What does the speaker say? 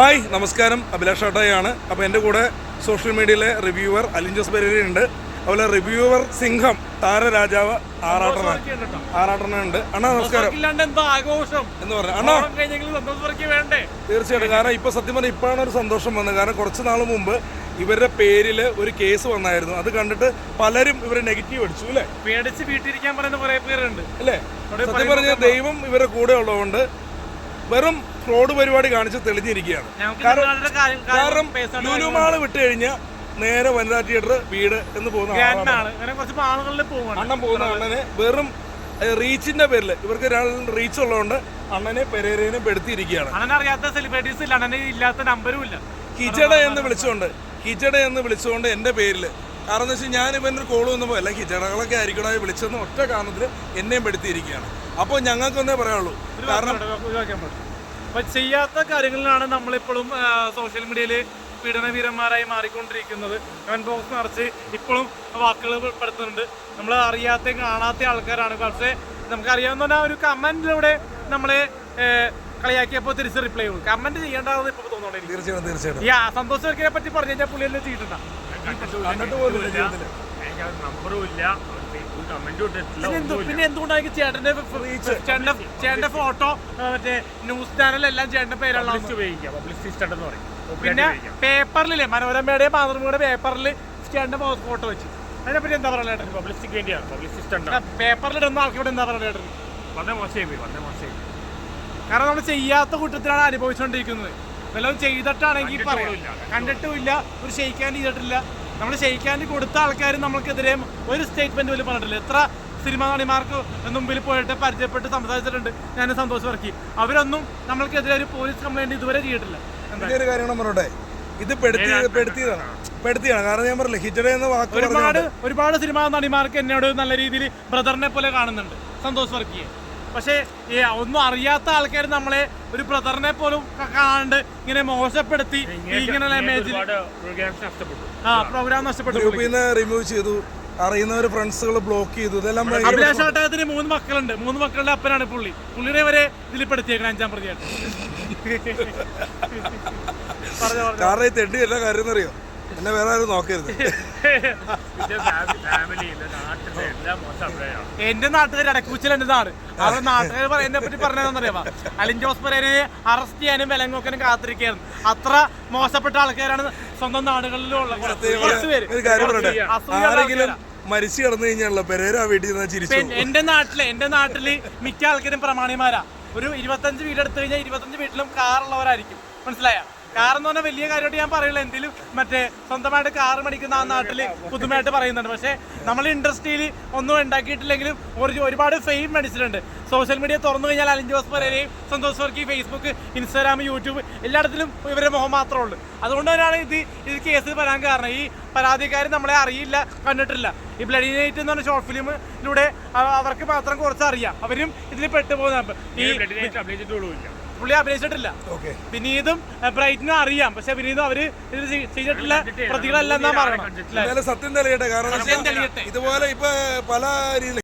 Hi നമസ്കാരം. അഭിലാഷ് ഷാട്ടയാണ് അപ്പോൾ എന്റെ കൂടെ സോഷ്യൽ മീഡിയയിലെ റിവ്യൂവർ അലിഞ്ചസ് ഉണ്ട് അതുപോലെ റിവ്യൂവർ സിംഹം താരരാജാവ് ആറാട്ടണ ആറാട്ടണ ഉണ്ട് അണ്ണാ നമസ്കാരം. എന്ന് പറഞ്ഞു. അണ്ണാ. തീർച്ചയായിട്ടും. കാരണം ഇപ്പോൾ സത്യം പറഞ്ഞാൽ ഇപ്പോഴാണ് ഒരു സന്തോഷം വന്നത്. കാരണം കുറച്ച് നാൾ മുമ്പ് ഇവരുടെ പേരിൽ ഒരു കേസ് വന്നായിരുന്നു. അത് കണ്ടിട്ട് പലരും ഇവരെ നെഗറ്റീവ് അടിച്ചു അല്ലേ? പേടിച്ച് വീട്ടിരിക്കാൻ പറയുന്ന കുറെ പേരുണ്ട്. അല്ലേ? സത്യം പറഞ്ഞാൽ ദൈവം ഇവരുടെ കൂടെ ഉള്ളതുകൊണ്ട് വെറും ഫ്രോഡ് പരിപാടി കാണിച്ച് തെളിഞ്ഞിരിക്കുകയാണ്. കാരണം- കാരണം ലുലുമാൾ വിട്ട് കഴിഞ്ഞാൽ നേരെ വനിതാ തിയേറ്റർ വീട് എന്ന് പോകുന്ന അണ്ണൻ പോകുന്ന അണ്ണനെ വെറും റീച്ചിന്റെ പേരിൽ ഇവർക്ക് രണ്ടും റീച്ച് ഉള്ളതുകൊണ്ട് അണ്ണനെ പെരേരേനെ പെടുത്തിയിരിക്കുകയാണ്. സെലിബ്രിറ്റീസ് ഇല്ല. അണ്ണനെ ഇല്ലാത്ത നമ്പരും ഇല്ല. കിച്ചട എന്ന് വിളിച്ചുകൊണ്ട് കിജട എന്ന് വിളിച്ചുകൊണ്ട് എന്റെ പേരിൽ കാരണം എന്ന് വെച്ചാൽ ഞാൻ ഇവന്റെ ഒരു കോൾ വന്നപ്പോൾ അല്ല കിച്ചടകളൊക്കെ ആയിരിക്കണോ? വിളിച്ചെന്ന് ഒറ്റ കാരണത്തിൽ എന്നെയും പെടുത്തിയിരിക്കുകയാണ്. അപ്പോൾ ഞങ്ങൾക്കൊന്നേ പറയാനുള്ളൂ. കാരണം അപ്പൊ ചെയ്യാത്ത കാര്യങ്ങളിലാണ് നമ്മളിപ്പോഴും സോഷ്യൽ മീഡിയയിൽ പീഡനവീരന്മാരായി മാറിക്കൊണ്ടിരിക്കുന്നത്. അവൻ ബോക്സ് നിറച്ച് ഇപ്പോഴും വാക്കുകൾ പെടുത്തുന്നുണ്ട് നമ്മൾ അറിയാത്ത കാണാത്ത ആൾക്കാരാണ്. പക്ഷേ നമുക്കറിയാവുന്ന ഒരു കമന്റിലൂടെ നമ്മളെ കളിയാക്കിയപ്പോൾ തിരിച്ച് റിപ്ലൈ ചെയ്യും കമന്റ് ചെയ്യേണ്ടതെന്ന് ഇപ്പോൾ തോന്നുന്നുണ്ട്. തീർച്ചയായിട്ടും തീർച്ചയായിട്ടും. ആ സന്തോഷ് വർക്കിനെ പറ്റി പറഞ്ഞു കഴിഞ്ഞാൽ പുള്ളി എല്ലാം പോലും നമ്പറും ഇല്ല. ഫേസ്ബുക്ക് കമന്റും ഇട്ടിട്ടില്ല പിന്നെ എന്തു പിന്നെ എന്തുകൊണ്ടായിരിക്കും ചേട്ടന്റെ ചേട്ടന്റെ ചേട്ടന്റെ ഫോട്ടോ മറ്റേ ന്യൂസ് ചാനലെല്ലാം ചേട്ടന്റെ പേരുള്ള ഉപയോഗിക്കാം. പബ്ലിസിസ്റ്റ് എന്ന് പറയും. പിന്നെ പേപ്പറിലില്ലേ? മനോരമയുടെ മാതൃഭൂമിയുടെ പേപ്പറിൽ ചേട്ടന്റെ ഫോട്ടോ വെച്ച്. അതിനെപ്പറ്റി എന്താ പറയാ ചേട്ടൻ പബ്ലിസിറ്റിക്ക് വേണ്ടിയാണ്. പബ്ലിസിസ്റ്റ് ഉണ്ട് പേപ്പറിലിടുന്ന ആൾക്കിവിടെ എന്താ പറയാ ചേട്ടൻ വളരെ മോശമായി പോയി വളരെ മോശമായി പോയി. കാരണം നമ്മൾ ചെയ്യാത്ത കുറ്റത്തിലാണ് അനുഭവിച്ചുകൊണ്ടിരിക്കുന്നത്. വല്ലതും ചെയ്തിട്ടാണെങ്കിൽ കണ്ടിട്ട് പറയാം. പോലുമില്ല, കണ്ടിട്ടുമില്ല ഒരു ഷെയ്ക്കാൻ ചെയ്തിട്ടില്ല. നമ്മൾ ഷെയ്ക്കാൻ കൊടുത്ത ആൾക്കാർ നമ്മൾക്കെതിരെ ഒരു സ്റ്റേറ്റ്മെന്റ് പോലും പറഞ്ഞിട്ടില്ല. എത്ര സിനിമാ നടിമാർക്ക് മുമ്പിൽ പോയിട്ട് പരിചയപ്പെട്ട് സംസാരിച്ചിട്ടുണ്ട്. ഞാൻ സന്തോഷം വർക്കി അവരൊന്നും നമ്മൾക്കെതിരെ ഒരു പോലീസ് കംപ്ലൈന്റ് ഇതുവരെ ചെയ്തിട്ടില്ല. പറഞ്ഞോട്ടെ? ഇത് പെടുത്തി പെടുത്തിയതാണ്. പെടുത്തിയാണ്. കാരണം ഞാൻ പറഞ്ഞില്ല ഹിജഡ എന്ന വാക്ക് ഒരുപാട് ഒരുപാട് സിനിമാ നടിമാർക്ക് എന്നോട് നല്ല രീതിയിൽ ബ്രദറിനെ പോലെ കാണുന്നുണ്ട്. സന്തോഷ് വർക്കിയെ പക്ഷേ ഈ ഒന്നും അറിയാത്ത ആൾക്കാർ നമ്മളെ ഒരു ബ്രദറിനെ പോലും കാണാണ്ട് ഇങ്ങനെ മോശപ്പെടുത്തി ഇങ്ങനെ ആ പ്രോഗ്രാം നഷ്ടപ്പെട്ടു. പിന്നെ റിമൂവ് ചെയ്തു. അറിയുന്നവർ ഫ്രണ്ട്സുകൾ ബ്ലോക്ക് ചെയ്തു. ഇതെല്ലാം അഭിലാഷ് ആട്ടത്തിന് മൂന്ന് മക്കളുണ്ട്. മൂന്ന് മക്കളുടെ അപ്പനാണ് പുള്ളി. പുള്ളിനെ വരെ ഇതിൽ പെടുത്തിയേക്കണം അഞ്ചാം പ്രതിയായിട്ട്. പറഞ്ഞോ പറഞ്ഞോ. കാരണം ഈ തെണ്ടി എല്ലാ കാര്യം എന്നറിയോ? എന്നെ വേറെ ആരും നോക്കരുത്. എന്റെ നാട്ടുകാർ ഇടക്കൂച്ചൽ എന്റെ നാട്. അവരുടെ നാട്ടുകാർ പറ- എന്നെ പറ്റി പറഞ്ഞതെന്നറിയാമോ അലിൻ ജോസ് പെരേരയെ അറസ്റ്റ് ചെയ്യാനും വിലങ്ങോക്കനും കാത്തിരിക്കുകയായിരുന്നു അത്ര മോശപ്പെട്ട ആൾക്കാരാണ് സ്വന്തം നാടുകളിലുള്ള കുറച്ച് പേര്. ആരെങ്കിലും മരിച്ചു കിടന്നു കഴിഞ്ഞാണല്ലോ പെരേര ആ വീട്ടിൽ നിന്ന് ചിരിച്ചു? എന്റെ നാട്ടിൽ എന്റെ നാട്ടിൽ മിക്ക ആൾക്കാരും പ്രമാണിമാരാ. ഒരു ഇരുപത്തഞ്ച് വീട് എടുത്തു കഴിഞ്ഞാൽ ഇരുപത്തഞ്ച് വീട്ടിലും കാറുള്ളവരായിരിക്കും മനസ്സിലായ? കാർ എന്ന് പറഞ്ഞാൽ വലിയ കാര്യമായിട്ട് ഞാൻ പറയില്ല. എന്തെങ്കിലും മറ്റേ സ്വന്തമായിട്ട് കാർ മേടിക്കുന്ന ആ നാട്ടിൽ പുതുമായിട്ട് പറയുന്നുണ്ട്. പക്ഷേ നമ്മൾ ഇൻഡസ്ട്രിയിൽ ഒന്നും ഉണ്ടാക്കിയിട്ടില്ലെങ്കിലും ഒരു ഒരുപാട് ഫെയിം മേടിച്ചിട്ടുണ്ട്. സോഷ്യൽ മീഡിയ തുറന്നു കഴിഞ്ഞാൽ അലിൻ ജോസ് പറയുകയും Santhosh Varkey Facebook Instagram YouTube എല്ലായിടത്തിലും ഇവരുടെ മുഖം മാത്രമേ ഉള്ളൂ. അതുകൊണ്ട് തന്നെയാണ് ഇത് ഇത് കേസ് വരാൻ കാരണം. ഈ പരാതിക്കാരൻ നമ്മളെ അറിയില്ല കണ്ടിട്ടില്ല. ഈ ബ്ലഡി നൈറ്റ് എന്ന് പറഞ്ഞ ഷോർട്ട് ഫിലിമിലൂടെ അവർക്ക് മാത്രം കുറച്ച് അറിയാം അവരും ഇതിൽ പെട്ടുപോകുന്ന ഈ പുള്ളി അഭിനയിച്ചിട്ടില്ല. വിനീതും ബ്രൈറ്റിനും അറിയാം. പക്ഷെ വിനീതും അവർ ഇതിൽ ചെയ്തിട്ടുള്ള പ്രതികളല്ല എന്നാ പറയണം സത്യം തെളിയട്ടെ. കാരണം സത്യം തെളിയട്ടെ. ഇതുപോലെ ഇപ്പൊ പല രീതിയിൽ